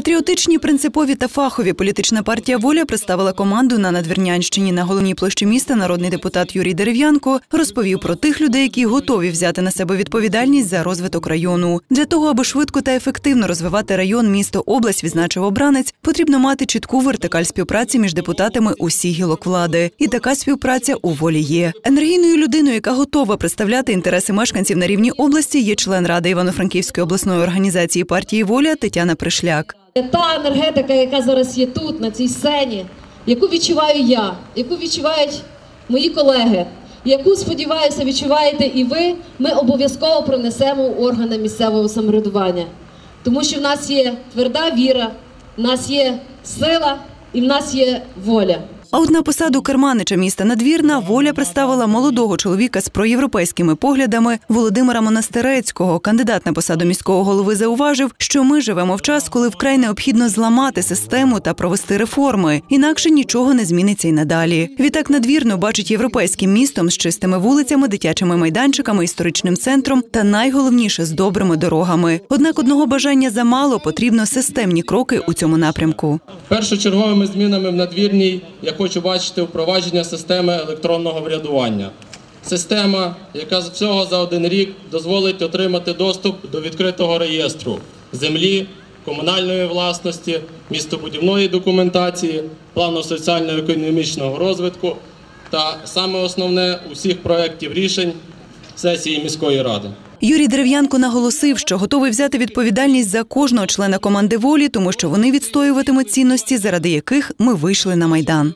Патріотичні, принципові та фахові політична партія Воля представила команду на Надвірнянщині. На головній площі міста народний депутат Юрій Дерев'янко розповів про тих людей, які готові взяти на себе відповідальність за розвиток району. Для того, аби швидко та ефективно розвивати район, місто, область, відзначив обранець, потрібно мати чітку вертикаль співпраці між депутатами усіх гілок влади. І така співпраця у волі є. Енергійною людиною, яка готова представляти інтереси мешканців на рівні області, є член ради Івано-Франківської обласної організації партії Воля Тетяна Пришляк. Та енергетика, яка зараз є тут, на цій сцені, яку відчуваю я, яку відчувають мої колеги, яку, сподіваюся, відчуваєте і ви, ми обов'язково принесемо у органи місцевого самоврядування. Тому що в нас є тверда віра, в нас є сила і в нас є воля. А от на посаду керманича міста Надвірна воля представила молодого чоловіка з проєвропейськими поглядами Володимира Монастирецького. Кандидат на посаду міського голови зауважив, що ми живемо в час, коли вкрай необхідно зламати систему та провести реформи. Інакше нічого не зміниться й надалі. Відтак надвірну бачить європейським містом з чистими вулицями, дитячими майданчиками, історичним центром та найголовніше з добрими дорогами. Однак одного бажання замало потрібно системні кроки у цьому напрямку. Першочерговими змінами в надвірній я хочу бачити впровадження системи електронного врядування. Система, яка всього за один рік дозволить отримати доступ до відкритого реєстру землі, комунальної власності, містобудівної документації, плану соціально-економічного розвитку та саме основне усіх проєктів рішень сесії міської ради. Юрій Дерев'янко наголосив, що готовий взяти відповідальність за кожного члена команди волі, тому що вони відстоюватимуть цінності, заради яких ми вийшли на майдан.